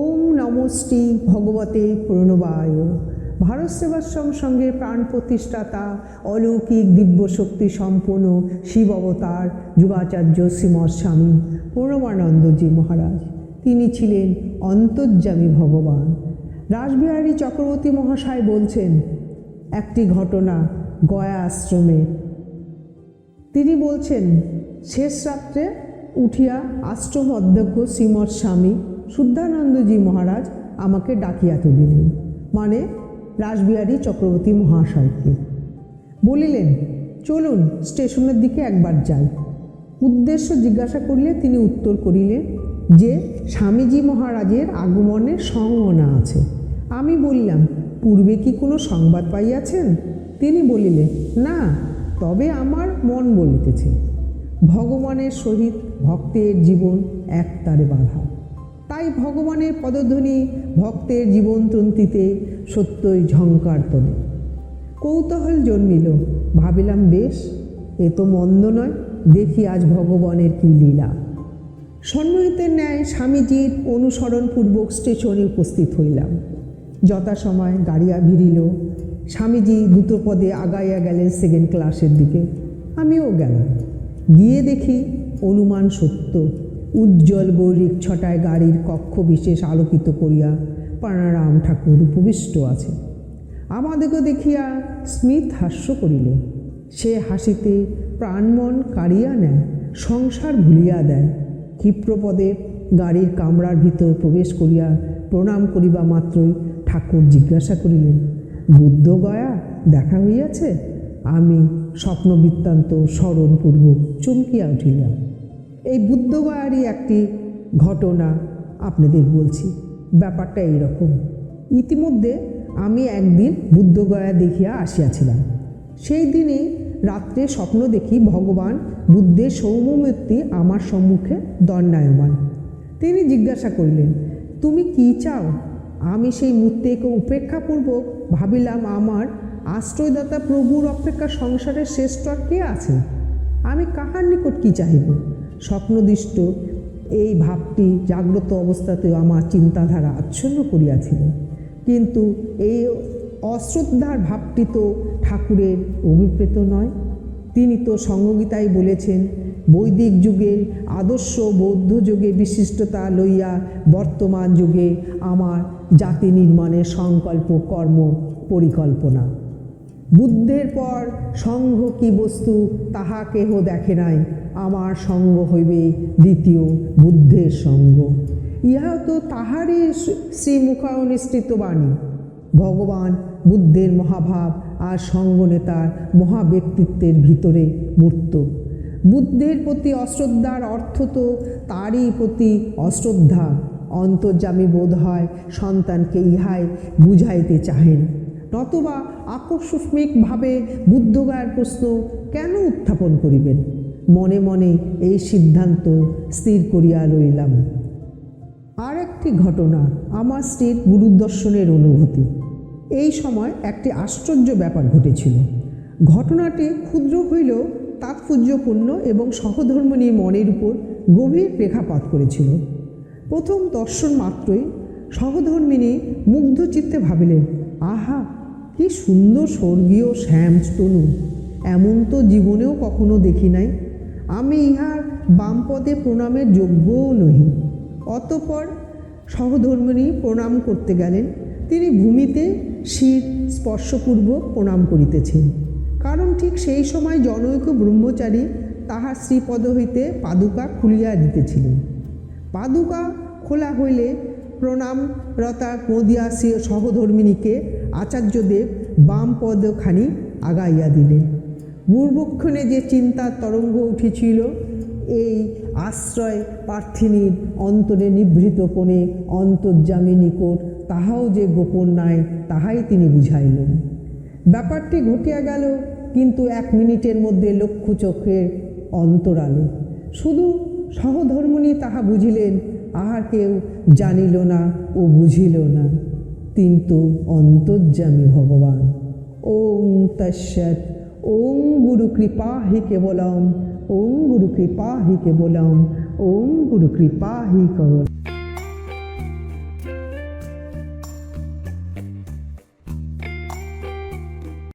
ওম নমস্তি ভগবতে প্রণবায়। ভারত সেবাশ্রম সঙ্গের প্রাণ প্রতিষ্ঠাতা, অলৌকিক দিব্যশক্তি সম্পন্ন শিব অবতার যুগাচার্য শ্রীমৎ স্বামী প্রণবানন্দজি মহারাজ। তিনি ছিলেন অন্তর্যামী ভগবান। রাসবিহারী চক্রবর্তী মহাশয় বলছেন, একটি ঘটনা গয়া আশ্রমে। তিনি বলছেন, শেষ রাত্রে উঠিয়া আশ্রম অধ্যক্ষ শ্রীমৎ স্বামী শুদ্ধানন্দজি মহারাজ আমাকে ডাকিয়া তুলিলেন মানে রাসবিহারী চক্রবর্তী মহাশয়কে। বলিলেন, চলুন স্টেশনের দিকে একবার যাই। উদ্দেশ্য জিজ্ঞাসা করলে তিনি উত্তর করিলেন যে, স্বামীজি মহারাজের আগমনের সম্ভাবনা আছে। আমি বললাম, পূর্বে কি কোনো সংবাদ পাইয়াছেন? তিনি বলিলেন, না, তবে আমার মন বলিতেছে। ভগবানের সহিত ভক্তের জীবন একতারে বাধা। তাই ভগবানের পদধ্বনি ভক্তের জীবনতন্ত্রীতে সত্যই ঝঙ্কার তোলে। কৌতূহল জন্মিল। ভাবিলাম, বেশ, এ তো মন্দ নয়, দেখি আজ ভগবানের কি লীলা। সন্ন্যহিতের ন্যায় স্বামীজির অনুসরণপূর্বক স্টেশনে উপস্থিত হইলাম। যথাসময় গাড়িয়া ভিড়িল। স্বামীজি দ্রুতপদে আগাইয়া গেলেন সেকেন্ড ক্লাসের দিকে। আমিও গেলাম। গিয়ে দেখি অনুমান সত্য। উজ্জ্বল গৌরিক ছটায় গাড়ির কক্ষ বিশেষ আলোকিত করিয়া প্রাণারাম ঠাকুর উপবিষ্ট আছে আমাদেরকে দেখিয়া স্মিত হাস্য করিল সে হাসিতে প্রাণমন কাড়িয়া নেয়, সংসার ভুলিয়া দেয়। ক্ষিপ্রপদে গাড়ির কামরার ভিতর প্রবেশ করিয়া প্রণাম করিবা মাত্রই ঠাকুর জিজ্ঞাসা করিলেন, বুদ্ধ গয়া, দেখা হইয়াছে? আমি স্বপ্ন বৃত্তান্ত স্মরণপূর্বক চমকিয়া উঠিলাম। এই বুদ্ধগয়ারই একটি ঘটনা আপনাদের বলছি। ব্যাপারটা এইরকম। ইতিমধ্যে আমি একদিন বুদ্ধগয়া দেখিয়া আসিয়াছিলাম। সেই দিনে রাত্রে স্বপ্ন দেখি ভগবান বুদ্ধের সৌম্যমূর্তি আমার সম্মুখে দণ্ডায়মান। তিনি জিজ্ঞাসা করিলেন, তুমি কি চাও? আমি সেই মূর্তিকে উপেক্ষাপূর্বক ভাবিলাম, আমার আশ্রয়দাতা প্রভুর অপেক্ষা সংসারের শ্রেষ্ঠ আর কে আছে আমি কাহার নিকট কি চাহিব? স্বপ্নদৃষ্ট, এই ভাবটি জাগ্রত অবস্থাতেও আমার চিন্তাধারা আচ্ছন্ন করিয়াছিল। কিন্তু এই অশ্রদ্ধার ভাবটি তো ঠাকুরের অভিপ্রেত নয়। তিনি তো সঙ্গগীতায় বলেছেন, বৈদিক যুগে আদর্শ বৌদ্ধ যুগে বিশিষ্টতা লইয়া বর্তমান যুগে আমার জাতি নির্মাণের সংকল্প, কর্ম, পরিকল্পনা। বুদ্ধের পর সঙ্ঘ কি বস্তু তাহা কেহ দেখে নাই। আমার সঙ্গ হইবে দ্বিতীয় বুদ্ধের সঙ্গ। ইহা তো তাহারই শ্রীমুখানুষ্ঠিত বাণী। ভগবান বুদ্ধের মহাভাব আর সঙ্গনেতার মহাব্যক্তিত্বের ভিতরে মূর্ত। বুদ্ধের প্রতি অশ্রদ্ধার অর্থ তো তারই প্রতি অশ্রদ্ধা। অন্তর্যামী বোধ হয় সন্তানকে ইহাই বুঝাইতে চাহেন। নতবা আকস্মিকভাবে বুদ্ধগয়ার প্রশ্ন কেন উত্থাপন করিবেন? মনে মনে এই সিদ্ধান্ত স্থির করিয়া লইলাম। আর একটি ঘটনা আমার স্ত্রীর গুরুদর্শনের অনুভূতি। এই সময় একটি আশ্চর্য ব্যাপার ঘটেছিল। ঘটনাটি ক্ষুদ্র হইলেও তাৎপর্যপূর্ণ এবং সহধর্মণী মনের উপর গভীর রেখাপাত করেছিল। প্রথম দর্শন মাত্রই সহধর্মিনী মুগ্ধ চিত্তে ভাবিলেন, আহা কি সুন্দর স্বর্গীয় শ্যাম তনু এমন তো জীবনেও কখনো দেখি নাই। আমি ইহার বামপদে প্রণামের যোগ্যও নহি। অতপর সহধর্মিনী প্রণাম করতে গেলেন। তিনি ভূমিতে শির স্পর্শপূর্বক প্রণাম করিতেছেন। কারণ ঠিক সেই সময় জনৈক ব্রহ্মচারী তাহার শ্রীপদ হইতে পাদুকা খুলিয়া দিতেছিলেন। পাদুকা খোলা হইলে প্রণামরতা মদিয়া সহধর্মিনীকে আচার্যদেব বাম পদখানি আগাইয়া দিলেন। পূর্বক্ষণে যে চিন্তার তরঙ্গ উঠেছিল, এই আশ্রয় প্রার্থিনীর অন্তরে নিভৃত কোণে অন্তর্যামী নিকট তাহাও যে গোপন নাই, তাহাই তিনি বুঝাইলেন। ব্যাপারটি ঘটিয়া গেল, কিন্তু এক মিনিটের মধ্যে লক্ষ্য চোখের অন্তরালে। শুধু সহধর্মণী তাহা বুঝিলেন আহার কেউ জানিল না ও বুঝিল না। কিন্তু অন্তর্যামী ভগবান, ওং তৎসৎ, ওং গুরু কৃপা হি কেবলম, ওং গুরু কৃপা হি কেবলম, ওং গুরু কৃপা হি কেবলম